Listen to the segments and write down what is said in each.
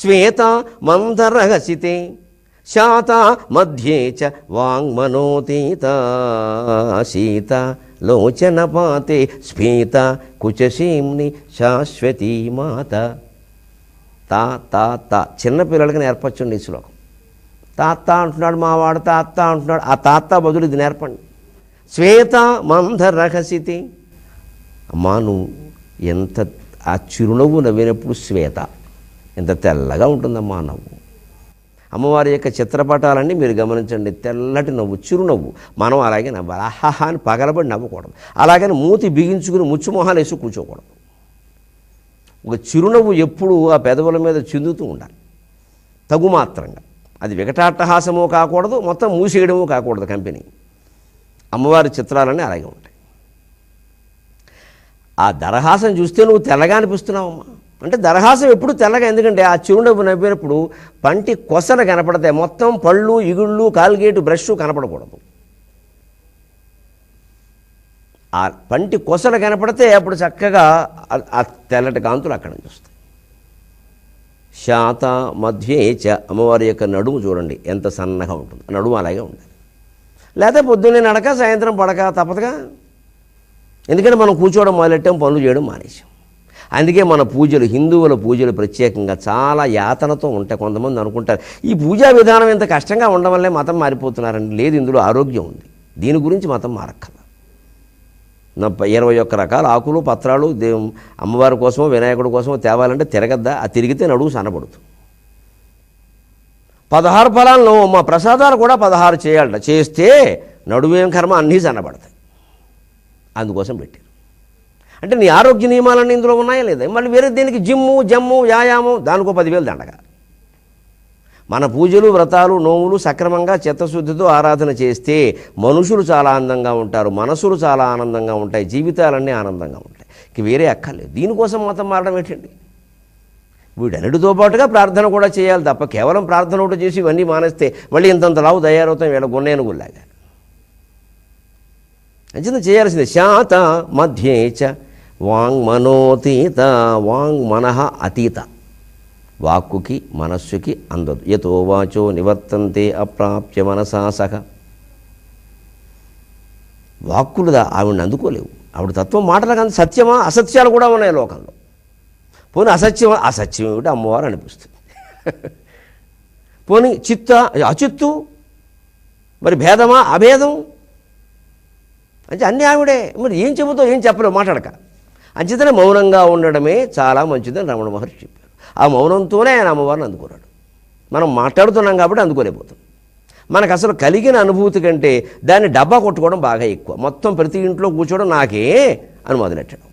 శ్వేత మందరహసితే శాత మధ్యే చ వాంగ్మనోతీత శీత లోచనపాతే స్ఫీత కుచసీమ్ని శాశ్వతీ మాత. తా తా తా చిన్నపిల్లలకి నేర్పచ్చండి ఈ శ్లోకం. తాత అంటున్నాడు మా వాడు తాత అంటున్నాడు ఆ తాత బదులు ఇది నేర్పండి. శ్వేత మందరహసితే అమ్మా నువ్వు ఎంత ఆ చిరునవ్వు నవ్వినప్పుడు శ్వేత. ఇంత తెల్లగా ఉంటుందమ్మా నవ్వు. అమ్మవారి యొక్క చిత్రపటాలన్నీ మీరు గమనించండి తెల్లటి నవ్వు చిరునవ్వు. మనం అలాగే నవ్వాలి. ఆహాహా అని పగలబడి నవ్వకూడదు. అలాగని మూతి బిగించుకుని ముచ్చుమొహాలు వేసి కూర్చోకూడదు. ఒక చిరునవ్వు ఎప్పుడూ ఆ పెదవుల మీద చిందుతూ ఉండాలి. తగు మాత్రంగా. అది వికటాట్టహాసము కాకూడదు మొత్తం మూసేయడము కాకూడదు కంపెనీ. అమ్మవారి చిత్రాలన్నీ అలాగే ఉంటాయి. ఆ దరహాసం చూస్తే నువ్వు తెల్లగా అనిపిస్తున్నావమ్మా. అంటే దరహాసం ఎప్పుడు తెల్లగా ఎందుకంటే ఆ చిరునవ్వు నవ్వినప్పుడు పంటి కొసన కనపడతాయి. మొత్తం పళ్ళు ఇగుళ్ళు కాల్గేటు బ్రష్ కనపడకూడదు. ఆ పంటి కొసలు కనపడితే అప్పుడు చక్కగా ఆ తెల్లటి కాంతులు అక్కడ నుంచి వస్తాయి. శాత మధ్యే చ అమ్మవారి యొక్క నడుము చూడండి ఎంత సన్నగా ఉంటుంది. నడుము అలాగే ఉండాలి. లేకపోతే పొద్దున్నే నడక సాయంత్రం పడక తప్పదుగా. ఎందుకంటే మనం కూర్చోవడం మొదలెట్టాం పనులు చేయడం మానేసాం అందుకే మన పూజలు హిందువుల పూజలు ప్రత్యేకంగా చాలా యాతనతో ఉంటాయి కొంతమంది అనుకుంటారు ఈ పూజా విధానం ఇంత కష్టంగా ఉండడం వల్లే మతం మారిపోతున్నారండి. లేదు ఇందులో ఆరోగ్యం ఉంది. దీని గురించి మతం మారక్కల ఇరవై ఒక్క రకాల ఆకులు పత్రాలు దేవ్ అమ్మవారి కోసమో వినాయకుడి కోసమో తేవాలంటే తిరగద్దా? ఆ తిరిగితే నడువు సన్నబడుతుంది పదహారు ఫలాల్లో మా ప్రసాదాలు కూడా పదహారు చేయాలట. చేస్తే నడువేం కర్మ? అన్నీ సన్నబడతాయి అందుకోసం పెట్టారు. అంటే నీ ఆరోగ్య నియమాలన్నీ ఇందులో ఉన్నాయా లేదా? మళ్ళీ వేరే దీనికి? జిమ్ము జమ్ము వ్యాయామం దానికో పదివేలు దండగా. మన పూజలు వ్రతాలు నోములు సక్రమంగా చిత్తశుద్ధితో ఆరాధన చేస్తే మనుషులు చాలా ఆనందంగా ఉంటారు మనసులు చాలా ఆనందంగా ఉంటాయి జీవితాలన్నీ ఆనందంగా ఉంటాయి. ఇక వేరే అక్కర్లేదు. దీనికోసం మతం మారడం ఏంటండి? వీడన్నిటితో పాటుగా ప్రార్థన కూడా చేయాలి తప్ప కేవలం ప్రార్థన ఒకటి చేసి ఇవన్నీ మానేస్తే మళ్ళీ ఇంతంత లావు తయారవుతాం వీళ్ళ గున్నేనుగుల్లాగా. అంచేత చేయాల్సింది శాత మధ్యే చ వాంగ్మనోతీత వాంగ్మనః అతీత. వాక్కుకి మనస్సుకి అందదు. యతో వాచో నివర్తంతే అప్రాప్య మనసా సహ వాక్కులు ఆవిడని అందుకోలేవు. ఆవిడ తత్వం మాటలకు అంత సత్యమా అసత్యాలు కూడా ఉన్నాయి లోకంలో. పోనీ అసత్యం అసత్యం ఏమిటి? అమ్మవారు అనిపిస్తుంది. పోనీ చిత్త అచిత్తు? మరి భేదమా అభేదం? అంటే అన్నీ ఆవిడే. మరి ఏం చెబుతావు ఏం చెప్పలేవు మాట్లాడక. అంచేతనే మౌనంగా ఉండడమే చాలా మంచిదని రమణ మహర్షి చెప్పారు. ఆ మౌనంతోనే ఆయన అమ్మవారిని అందుకున్నాడు. మనం మాట్లాడుతున్నాం కాబట్టి అందుకోలేకపోతాం. మనకు అసలు కలిగిన అనుభూతి కంటే దాన్ని డబ్బా కొట్టుకోవడం బాగా ఎక్కువ. మొత్తం ప్రతి ఇంట్లో కూర్చోవడం నాకే అని మొదలెట్టడం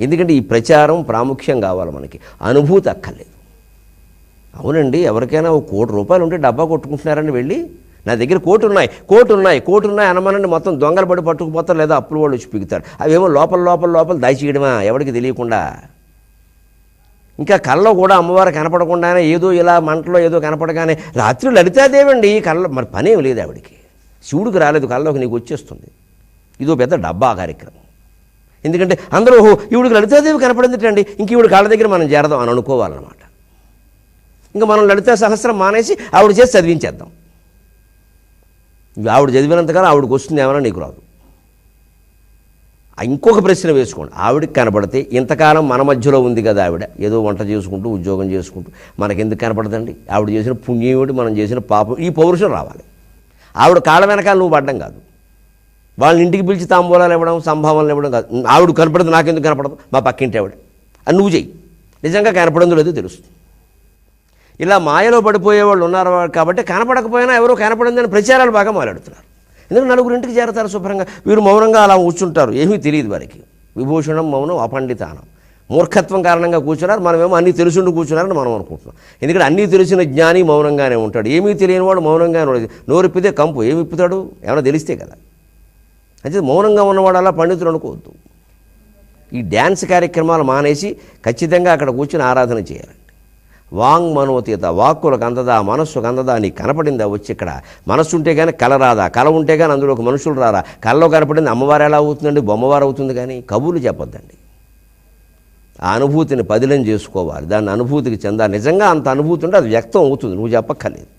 ఎందుకంటే ఈ ప్రచారం ప్రాముఖ్యం కావాలి మనకి. అనుభూతి అక్కర్లేదు. అవునండి ఎవరికైనా ఒక కోటి రూపాయలు ఉంటే డబ్బా కొట్టుకుంటున్నారని వెళ్ళి నా దగ్గర కోటి ఉన్నాయి కోటి ఉన్నాయి కోటి ఉన్నాయి అనమానండి. మొత్తం దొంగలు పడి పట్టుకుపోతారు లేదా అప్పులు వాళ్ళు వచ్చి పిగుతారు అవేమో లోపల లోపల లోపల దాచియడమా? ఎవరికి తెలియకుండా. ఇంకా కళ్ళలో కూడా అమ్మవారు కనపడకుండానే ఏదో ఇలా మంటలో ఏదో కనపడగానే రాత్రి లలితాదేవండి కళ్ళ మరి పనేం లేదు ఆవిడికి. శివుడికి రాలేదు కళ్ళలోకి నీకు వచ్చేస్తుంది. ఇదో పెద్ద డబ్బా కార్యక్రమం. ఎందుకంటే అందరూ ఓహో ఈవిడికి లలితాదేవి కనపడిందిటండి ఇంక ఈవిడ కాళ్ళ దగ్గర మనం చేరదాం అని అనుకోవాలన్నమాట. ఇంకా మనం లలితా సహస్రం మానేసి ఆవిడ చేసి చదివించేద్దాం. ఆవిడ చదివినంతకాలం ఆవిడకి వస్తుంది ఏమైనా నీకు రాదు. ఆ ఇంకొక ప్రశ్న వేసుకోండి. ఆవిడకి కనపడితే ఇంతకాలం మన మధ్యలో ఉంది కదా ఆవిడ. ఏదో వంట చేసుకుంటూ ఉద్యోగం చేసుకుంటూ. మనకెందుకు కనపడదండి? ఆవిడ చేసిన పుణ్యం ఏమిటి? మనం చేసిన పాపం. ఈ పౌరుషం రావాలి. ఆవిడ కాళ్ళ వెనకాల నువ్వు పడ్డం కాదు. వాళ్ళని ఇంటికి పిలిచి తాంబూలాలు ఇవ్వడం సంభావనలు ఇవ్వడం కాదు. ఆవిడ కనపడదు నాకెందుకు కనపడదు? మా పక్కింటి ఆవిడ. అని నువ్వు చెయ్యి. నిజంగా కనపడందో లేదో తెలుస్తుంది. ఇలా మాయలో పడిపోయే వాళ్ళు ఉన్నారు కాబట్టి కనపడకపోయినా ఎవరో కనపడిందని ప్రచారాలు బాగా మాట్లాడుతున్నారు. ఎందుకంటే నలుగురింటికి చేరతారు శుభ్రంగా? వీరు మౌనంగా అలా కూర్చుంటారు. ఏమీ తెలియదు వారికి. విభూషణం మౌనం అపండితానం. మూర్ఖత్వం కారణంగా కూర్చున్నారు. మనమేమో అన్నీ తెలుసుండి కూర్చున్నారని మనం అనుకుంటున్నాం. ఎందుకంటే అన్నీ తెలిసిన జ్ఞాని మౌనంగానే ఉంటాడు. ఏమీ తెలియని వాడు మౌనంగానే ఉండదు నోరిప్పితే కంపు. ఏమి ఇప్పుతాడు? ఏమైనా తెలిస్తే కదా. అయితే మౌనంగా ఉన్నవాడు అలా పండితులు అనుకోవద్దు. ఈ డ్యాన్స్ కార్యక్రమాలు మానేసి ఖచ్చితంగా అక్కడ కూర్చుని ఆరాధన చేయాలి. వాంగ్ మనోతీత వాక్కులకు అందదా మనస్సుకు అందదా నీకు కనపడిందా వచ్చి ఇక్కడ. మనస్సు ఉంటే కానీ కల రాదా కళ ఉంటే కానీ అందులోకి మనుషులు రారా? కళలో కనపడింది అమ్మవారు ఎలా అవుతుందండి? బొమ్మవారు అవుతుంది కానీ కబుర్లు చెప్పొద్దండి. ఆ అనుభూతిని పదిలం చేసుకోవాలి. దాన్ని అనుభూతికి చెందా నిజంగా అంత అనుభూతి ఉంటే అది వ్యక్తం అవుతుంది. నువ్వు చెప్పక్కర్లేదు.